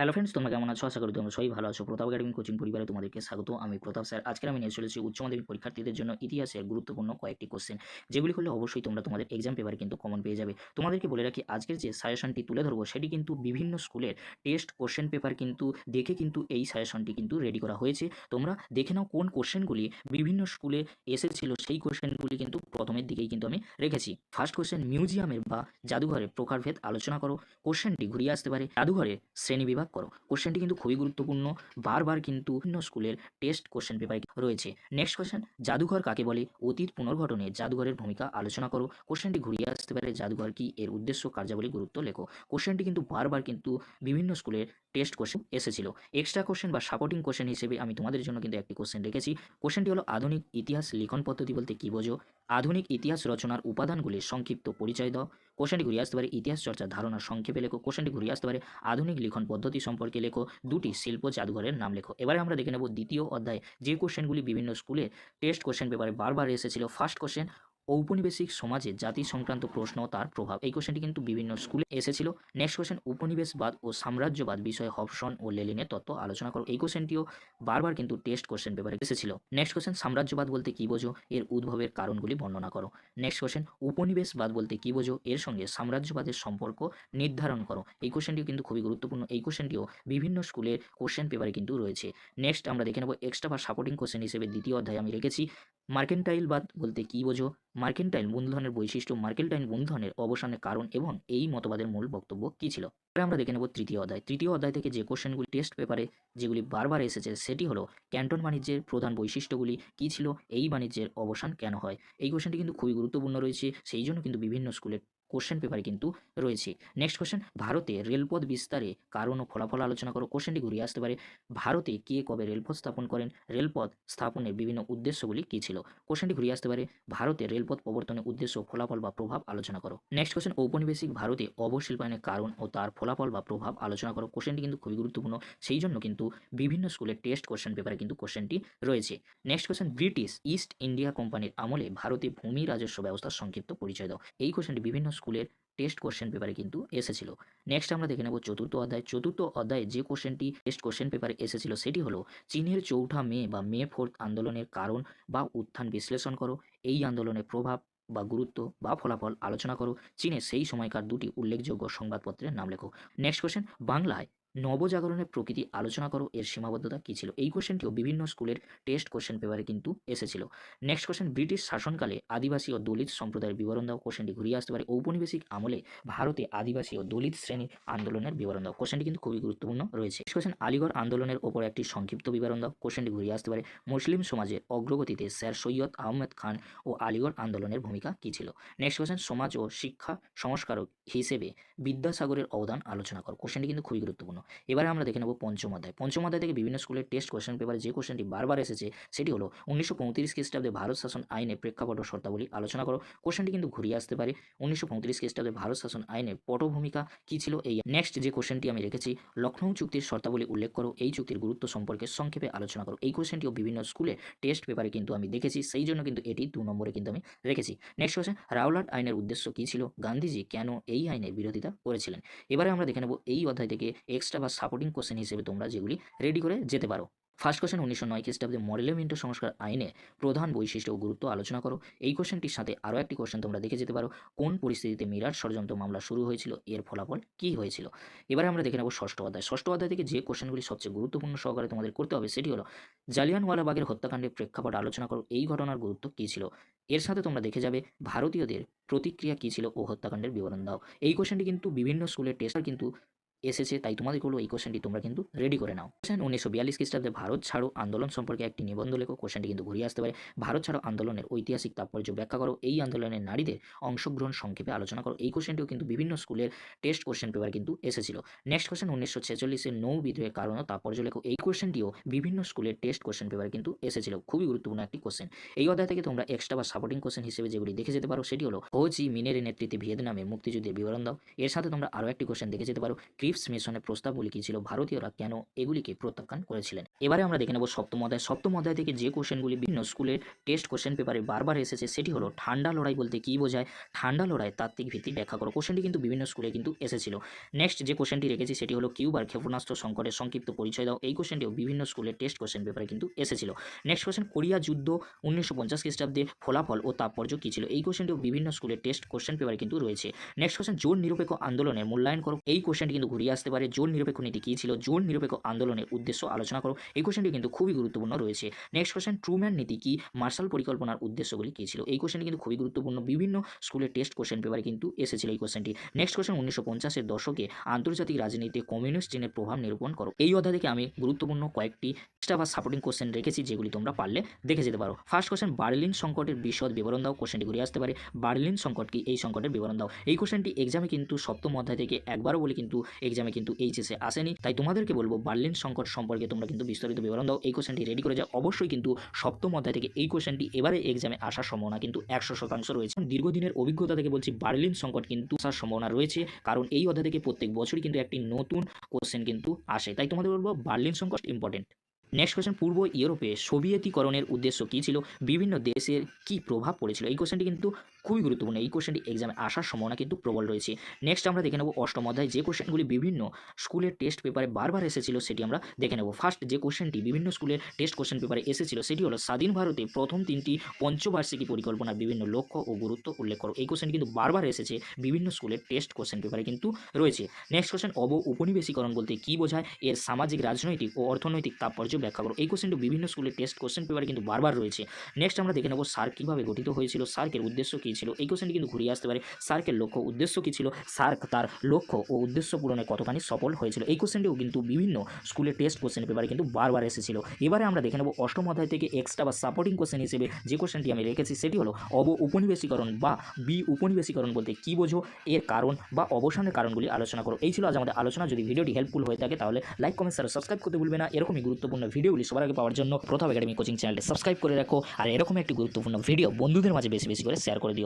Hello friends তোমরা কেমন আছো? আশা করি তোমরা সবাই ভালো আছো। প্রতাপ একাডেমি কোচিং পরিবারে তোমাদেরকে স্বাগত। আমি প্রতাপ স্যার। আজকে আমি নিয়ে চলেছি উচ্চ মাধ্যমিক পরীক্ষার্থীদের জন্য ইতিহাসের গুরুত্বপূর্ণ কয়েকটি কোশ্চেন যেগুলি করলে অবশ্যই তোমরা তোমাদের এক্সাম পেপারে কিন্তু কমন পেয়ে যাবে। তোমাদেরকে বলে রাখি, আজকের যে সাজেশনটি তুলে ধরবো, সেটি কিন্তু বিভিন্ন স্কুলের টেস্ট কোশ্চেন পেপার কিন্তু দেখে কিন্তু এই সাজেশনটি কিন্তু রেডি করা হয়েছে। তোমরা দেখে নাও কোন কোশ্চেনগুলি বিভিন্ন স্কুলে এসেছিল, সেই কোশ্চেনগুলি কিন্তু প্রথমের দিকেই কিন্তু আমি রেখেছি। ফার্স্ট কোশ্চেন মিউজিয়ামের বা জাদুঘরের প্রকারভেদ আলোচনা করো। কোশ্চেনটি ঘুরিয়ে আসতে পারে। জাদুঘরের শ্রেণীবিভাগ করো। কোশ্চেনটি কিন্তু খুবই গুরুত্বপূর্ণ। বারবার কিন্তু বিভিন্ন স্কুলের টেস্ট কোশ্চেন পেপারে রয়েছে। নেক্সট কোশ্চেন জাদুঘর কাকে বলে? অতীত পুনর্গঠনে জাদুঘরের ভূমিকা আলোচনা করো। কোশ্চেনটি ঘুরিয়ে আসতে পারে জাদুঘর কি এর উদ্দেশ্য, কার্যাবলী, গুরুত্ব লেখো। কোশ্চেনটি কিন্তু বারবার কিন্তু বিভিন্ন স্কুলের টেস্ট কোশ্চেন এসেছিল। এক্সট্রা কোশ্চেন বা সাপোর্টিং কোশ্চেন হিসেবে আমি তোমাদের জন্য কিন্তু একটি কোশ্চেন রেখেছি। কোশ্চেনটি হলো আধুনিক ইতিহাস লিখন পদ্ধতি বলতে কী বোঝো? আধুনিক ইতিহাস রচনার উপাদানগুলির সংক্ষিপ্ত পরিচয় দাও। কোশ্চেনটি ঘুরিয়ে আসতে পারে, ইতিহাস চর্চার ধারণা সংক্ষেপে লেখো। কোশ্চেনটি ঘুরিয়ে আসতে পারে, আধুনিক লিখন পদ্ধতি সম্পর্কে লেখো। দুটি শিল্প জাদুঘরের নাম লেখো। এবারে আমরা দেখে নেব দ্বিতীয় অধ্যায় যে কোশ্চেনগুলি বিভিন্ন স্কুলে টেস্ট কোশ্চেন পেপারে বারবার এসেছিল। ফার্স্ট কোশ্চেন ঔপনিবেশিক সমাজে জাতি সংক্রান্ত প্রশ্ন তার প্রভাব। এই কোশ্চেনটি কিন্তু বিভিন্ন স্কুলে এসেছিল। নেক্সট কোশ্চেন উপনিবেশবাদ ও সাম্রাজ্যবাদ বিষয়ে হবসন ও লেলিনের তত্ত্ব আলোচনা করো। এই কোশ্চেনটিও বারবার কিন্তু টেস্ট কোশ্চেন পেপারে এসেছিল। নেক্সট কোশ্চেন সাম্রাজ্যবাদ বলতে কী বোঝো? এর উদ্ভবের কারণগুলি বর্ণনা করো। নেক্সট কোশ্চেন উপনিবেশবাদ বলতে কী বোঝো? এর সঙ্গে সাম্রাজ্যবাদের সম্পর্ক নির্ধারণ করো। এই কোশ্চেনটিও কিন্তু খুবই গুরুত্বপূর্ণ। এই কোশ্চেনটিও বিভিন্ন স্কুলের কোশ্চেন পেপারে কিন্তু রয়েছে। নেক্সট আমরা দেখে নেব এক্সট্রা বা সাপোর্টিং কোশ্চেন হিসেবে দ্বিতীয় অধ্যায়ে আমি রেখেছি। মার্কেন্টাইলবাদ বলতে কী বোঝো? মার্কেন্টাইল মূলধনের বৈশিষ্ট্য মার্কেন্টাইল মূলধনের অবসানের কারণ এবং এই মতবাদের মূল বক্তব্য কী ছিল? আমরা দেখে নেব তৃতীয় অধ্যায়। তৃতীয় অধ্যায় থেকে যে কোশ্চেনগুলি টেস্ট পেপারে যেগুলি বারবার এসেছে, সেটি হলো ক্যান্টন বাণিজ্যের প্রধান বৈশিষ্ট্যগুলি কী ছিল, এই বাণিজ্যের অবসান কেন হয়? এই কোশ্চেনটি কিন্তু খুবই গুরুত্বপূর্ণ রয়েছে, সেই জন্য কিন্তু বিভিন্ন স্কুলের কোশ্চেন পেপারে কিন্তু রয়েছে। নেক্সট কোশ্চেন ভারতে রেলপথ বিস্তারে কারণ ও ফলাফল আলোচনা করো? কোশ্চেনটি ঘুরিয়ে আসতে পারে। ভারতে কে কবে রেলপথ স্থাপন করেন? রেলপথ স্থাপনের বিভিন্ন উদ্দেশ্যগুলি কী ছিল? কোশ্চেনটি ঘুরিয়ে আসতে পারে। ভারতে রেলপথ প্রবর্তনের উদ্দেশ্য, ফলাফল বা প্রভাব আলোচনা করো। নেক্সট কোশ্চেন ঔপনিবেশিক ভারতে অবশিল্পায়নের কারণ ও তার ফলাফল বা প্রভাব আলোচনা করো। কোশ্চেনটি কিন্তু খুবই গুরুত্বপূর্ণ। সেই জন্য কিন্তু বিভিন্ন স্কুলের টেস্ট কোশ্চেন পেপারে কিন্তু কোশ্চেনটি রয়েছে। Next question British East India কোম্পানির আমলে ভারতে ভূমি রাজস্ব ব্যবস্থার সংক্ষিপ্ত পরিচয় দাও। এই কোশ্চেনটি বিভিন্ন স্কুলের টেস্ট কোশ্চেন পেপারে কিন্তু এসেছিল। নেক্সট আমরা দেখে নেব চতুর্থ অধ্যায়। চতুর্থ অধ্যায়ে যে কোশ্চেনটি টেস্ট কোশ্চেন পেপারে এসেছিল সেটি হলো, চীনের চৌঠা মে বা মে ফোর্থ আন্দোলনের কারণ বা উত্থান বিশ্লেষণ করো, এই আন্দোলনের প্রভাব বা গুরুত্ব বা ফলাফল আলোচনা করো, চীনে সেই সময়কার দুটি উল্লেখযোগ্য সংবাদপত্রের নাম লেখো। নেক্সট কোশ্চেন বাংলায় নবজাগরণের প্রকৃতি আলোচনা করো, এর সীমাবদ্ধতা কী ছিল? এই কোশ্চেনটিও বিভিন্ন স্কুলের টেস্ট কোশ্চেন পেপারে কিন্তু এসেছিল। নেক্সট কোশ্চেন ব্রিটিশ শাসনকালে আদিবাসী ও দলিত সম্প্রদায়ের বিবরণ দাও। কোশ্চেনটি ঘুরিয়ে আসতে পারে। ঔপনিবেশিক আমলে ভারতে আদিবাসী ও দলিত শ্রেণির আন্দোলনের বিবরণ দাও। কোশ্চেনটি কিন্তু খুবই গুরুত্বপূর্ণ রয়েছে। কোশ্চেন আলিগড় আন্দোলনের ওপর একটি সংক্ষিপ্ত বিবরণ দাও। কোশ্চেনটি ঘুরিয়ে আসতে পারে। মুসলিম সমাজের অগ্রগতিতে স্যার সৈয়দ আহমেদ খান ও আলিগড় আন্দোলনের ভূমিকা কী ছিল? নেক্সট কোশ্চেন সমাজ ও শিক্ষা সংস্কারক হিসেবে বিদ্যাসাগরের অবদান আলোচনা করো। কোশ্চেনটি কিন্তু খুবই গুরুত্বপূর্ণ। এবারে আমরা দেখে নেব পঞ্চম অধ্যায়। পঞ্চম অধ্যায় থেকে বিভিন্ন স্কুলের টেস্ট কোশ্চেন পেপারে যে কোশ্চেনটি বারবার এসেছে, সেটি হলো উনিশশো পঁয়ত্রিশ খ্রিস্টাব্দে ভারত শাসন আইনে প্রেক্ষাপট ও শর্তাবলী আলোচনা করো। কোশ্চেনটি কিন্তু ঘুরিয়ে আসতে পারে। উনিশশো পঁয়ত্রিশ খ্রিস্টাব্দে ভারত শাসন আইনে পটভূমিকা কী ছিল? এই নেক্সট যে কোশ্চেনটি আমি রেখেছি লখনৌ চুক্তির শর্তাবলী উল্লেখ করো। এই চুক্তির গুরুত্ব সম্পর্কে সংক্ষেপে আলোচনা করো। এই কোশ্চেনটিও বিভিন্ন স্কুলে টেস্ট পেপারে কিন্তু আমি দেখেছি, সেই জন্য কিন্তু এটি দু নম্বরে কিন্তু আমি রেখেছি। নেক্সট কোশ্চেন রাওলাট আইনের উদ্দেশ্য কী ছিল? গান্ধীজি কেন এই আইনের বিরোধিতা করেছিলেন? এবারে আমরা দেখে নেব এই অধ্যায় থেকে এক্সট্রা বা সাপোর্টিং কোশ্চেন হিসেবে তোমরা যেগুলি রেডি করে যেতে পারো। ফার্স্ট কোশ্চেন উনিশশো নয় খ্রিস্টাব্দে মডেলেমেন্টো সংস্কার আইনে প্রধান বৈশিষ্ট্য ও গুরুত্ব আলোচনা করো। এই কোশ্চেনটির সাথে আরও একটি কোশ্চেন তোমরা দেখে যেতে পারো। কোন পরিস্থিতিতে মিরাট ষড়যন্ত্র মামলা শুরু হয়েছিল? এর ফলাফল কী হয়েছিল? এবারে আমরা দেখে নেব ষষ্ঠ অধ্যায়। ষষ্ঠ অধ্যায় থেকে যে কোশ্চেনগুলি সবচেয়ে গুরুত্বপূর্ণ সহকারে তোমাদের করতে হবে সেটি হলো, জালিয়ানওয়ালাবাগের হত্যাকাণ্ডের প্রেক্ষাপট আলোচনা করো। এই ঘটনার গুরুত্ব কী ছিল? এর সাথে তোমরা দেখে যাবে ভারতীয়দের প্রতিক্রিয়া কী ছিল ও হত্যাকাণ্ডের বিবরণ দাও। এই কোশ্চেনটি কিন্তু বিভিন্ন স্কুলের টেস্টার কিন্তু এসেছে, তাই তোমাদের হলো এই কোশ্চেনটি তোমরা কিন্তু রেডি করে নাও। কোশ্চেন উনিশশো বিয়াল্লিশ খ্রিস্টাব্দে ভারত ছাড়ো আন্দোলন সম্পর্কে একটি নিবন্ধ লেখো কোশ্চেনটি কিন্তু ঘুরিয়ে আসতে পারে। ভারত ছাড়ো আন্দোলনের ঐতিহাসিক তাৎপর্য ব্যাখ্যা করো, এই আন্দোলনের নারীদের অংশগ্রহণ সংক্ষেপে আলোচনা করো। এই কোশ্চেনটিও কিন্তু বিভিন্ন স্কুলের টেস্ট কোশ্চেন পেপার কিন্তু এসেছিল। নেক্সট কোশ্চেন উনিশশো ছেচল্লিশের নৌ বিদ্রোহের কারণ তাৎপর্য লেখো। এই কোশ্চেনটিও বিভিন্ন স্কুলের টেস্ট কোশ্চেন পেপার কিন্তু এসেছিল। খুবই গুরুত্বপূর্ণ একটি কোশ্চেন এই অধ্যায় থেকে তোমরা এক্সট্রা বা সাপোর্টিং কোশ্চেন হিসেবে যেগুলি দেখে যেতে পারো, সেটি হলো, হো চি মিনের নেতৃত্বে ভিয়েতনামে মুক্তিযুদ্ধের বিবরণ দাও। এর সাথে তোমরা আরও একটি কোশ্চেন দেখে যেতে পারো। ক্রিপস মিশনের প্রস্তাবগুলি কী ছিল ভারতীয়রা কেন এগুলিকে প্রত্যাখ্যান করেছিলেন? এবারে আমরা দেখে নেব সপ্তম অধ্যায়। সপ্তম অধ্যায় থেকে যে কোশ্চেনগুলি বিভিন্ন স্কুলের টেস্ট কোশ্চেন পেপারে বারবার এসেছে, সেটি হলো ঠান্ডা লড়াই বলতে কী বোঝায়? ঠান্ডা লড়াই, তাত্ত্বিক ভিত্তি ব্যাখ্যা করো। কোশ্চেনটি কিন্তু বিভিন্ন স্কুলে কিন্তু এসেছিল। নেক্সট যে কোশ্চেনটি রেখেছি, সেটি হলো কিউবার ক্ষেপণাস্ত্র সংকটের সংক্ষিপ্ত পরিচয় দাও। এই কোশ্চেনটিও বিভিন্ন স্কুলের টেস্ট কোশ্চেন পেপারে কিন্তু এসেছিল। নেক্সট কোশ্চেন কোরিয়া যুদ্ধ উনিশশো পঞ্চাশ খ্রিস্টাব্দে ফলাফল ও তাৎপর্য কী ছিল? এই কোশ্চেনটিও বিভিন্ন স্কুলের টেস্ট কোশ্চেন পেপারে কিন্তু রয়েছে। নেক্সট কোশ্চেন জোর নিরপেক্ষ আন্দোলনের মূল্যায়ন করো। এই কোশ্চেনটি কিন্তু ঘুরিয়ে আসতে পারে। জোর নিরপেক্ষ নীতি কী ছিল? জোর নিরপেক্ষ আন্দোলনের উদ্দেশ্য আলোচনা করো। এই কোশ্চেনটি কিন্তু খুবই গুরুত্বপূর্ণ রয়েছে। নেক্সট কোশ্চেন ট্রুম্যান নীতি কি? মার্শাল পরিকল্পনার উদ্দেশ্যগুলি কী ছিল? এই কোশ্চেনটি কিন্তু খুবই গুরুত্বপূর্ণ। বিভিন্ন স্কুলের টেস্ট কোশ্চেন পেপারে কিন্তু এসেছিল এই কোশ্চেনটি নেক্সট কোশ্চেন উনিশশো পঞ্চাশের দশকে আন্তর্জাতিক রাজনীতিতে কমিউনিস্ট চীনের প্রভাব নিরূপণ করো। এই অধ্যায় থেকে আমি গুরুত্বপূর্ণ কয়েকটি এক্সট্রা বা সাপোর্টিং কোশ্চেন রেখেছি, যেগুলি তোমরা পারলে দেখে যেতে পারো। ফার্স্ট কোশ্চেন বার্লিন সংকটের বিশদ বিবরণ দাও। কোশ্চেনটি ঘুরে আসতে পারে। বার্লিন সংকট কি? এই সংকটের বিবরণ দাও। এই কোশ্চেনটি এক্সামে কিন্তু সপ্তম অধ্যায় থেকে একবারও বলে কিন্তু এক্সামে কিন্তু এইচএসে আসেনি। তাই তোমাদেরকে বলব বার্লিন সংকট সম্পর্কে তোমরা কিন্তু বিস্তারিত বিবরণ দাও। এই কোশ্চেনটি রেডি করে যাও। অবশ্যই কিন্তু সপ্তম অধ্যায় থেকে এই কোশ্চেনটি এবারে এক্সামে আসার সম্ভাবনা কিন্তু একশো শতাংশ রয়েছে। দীর্ঘদিনের অভিজ্ঞতা থেকে বলছি বার্লিন সংকট কিন্তু আসার সম্ভাবনা রয়েছে। কারণ এই অধ্যায় থেকে প্রত্যেক বছরই কিন্তু একটি নতুন কোশ্চেন কিন্তু আসে। তাই তোমাদের বলব বার্লিন সংকট ইম্পর্টেন্ট নেক্সট কোশ্চেন পূর্ব ইউরোপে সোভিয়েতিকরণের উদ্দেশ্য কী ছিল? বিভিন্ন দেশের কি প্রভাব পড়েছিল? এই কোশ্চেনটি কিন্তু খুবই গুরুত্বপূর্ণ। এই কোশ্চেনটি এক্সামে আসার সম্ভাবনা কিন্তু প্রবল রয়েছে। নেক্সট আমরা দেখে নেব অষ্টম অধ্যায় যে কোশ্চেনগুলি বিভিন্ন স্কুলের টেস্ট পেপারে বারবার এসেছিল সেটি আমরা দেখে নেব। ফার্স্ট যে কোশ্চেনটি বিভিন্ন স্কুলের টেস্ট কোশ্চেন পেপারে এসেছিল সেটি হলো, স্বাধীন ভারতে প্রথম তিনটি পঞ্চবার্ষিকী পরিকল্পনার বিভিন্ন লক্ষ্য ও গুরুত্ব উল্লেখ করো। এই কোশ্চেন কিন্তু বারবার এসেছে বিভিন্ন স্কুলের টেস্ট কোশ্চেন পেপারে কিন্তু রয়েছে। নেক্সট কোশ্চেন অব উপনিবেশীকরণ বলতে কী বোঝায়? এর সামাজিক, রাজনৈতিক ও অর্থনৈতিক তাৎপর্য ব্যাখ্যা করো। এই কোশ্চেনটি বিভিন্ন স্কুলের টেস্ট কোশ্চেন পেপারে কিন্তু বারবার রয়েছে। নেক্সট আমরা দেখে নেব সার্ক কীভাবে গঠিত হয়েছিল? সার্কের উদ্দেশ্য কী ছিল। এই কোশ্চেনটি কিন্তু ঘুরিয়ে আসতে পারে সার্কের লক্ষ্য উদ্দেশ্য কী ছিল? সার্ক তার লক্ষ্য ও উদ্দেশ্য পূরণে কতখানি সফল হয়েছিল? এই কোশ্চেনটিও কিন্তু বিভিন্ন স্কুলের টেস্ট কোশ্চেন পেপারে কিন্তু বারবার এসেছিল। এবারে আমরা দেখে নেব অষ্টম অধ্যায় থেকে এক্সট্রা বা সাপোর্টিং কোশ্চেন হিসেবে যে কোশ্চেনটি আমি রেখেছি সেটি হলো অব উপনিবেশীকরণ বা বি উপনিবেশীকরণ বলতে কী বোঝো? এর কারণ বা অবসানের কারণগুলি আলোচনা করো। এই ছিল আজ আমাদের আলোচনা। যদি ভিডিওটি হেল্পফুল হয়ে থাকে তাহলে লাইক কমেন্ট আর সাবস্ক্রাইব করতে ভুলবে না। এরকমই গুরুত্বপূর্ণ ভিডিওগুলি সবার আগে পাওয়ার জন্য প্রথম একাডেমি কোচিং চ্যানেলটি সাবস্ক্রাইব করে রাখো। আর এরকম একটি গুরুত্বপূর্ণ ভিডিও বন্ধুদের মাঝে বেশি বেশি করে শেয়ার করে দিও।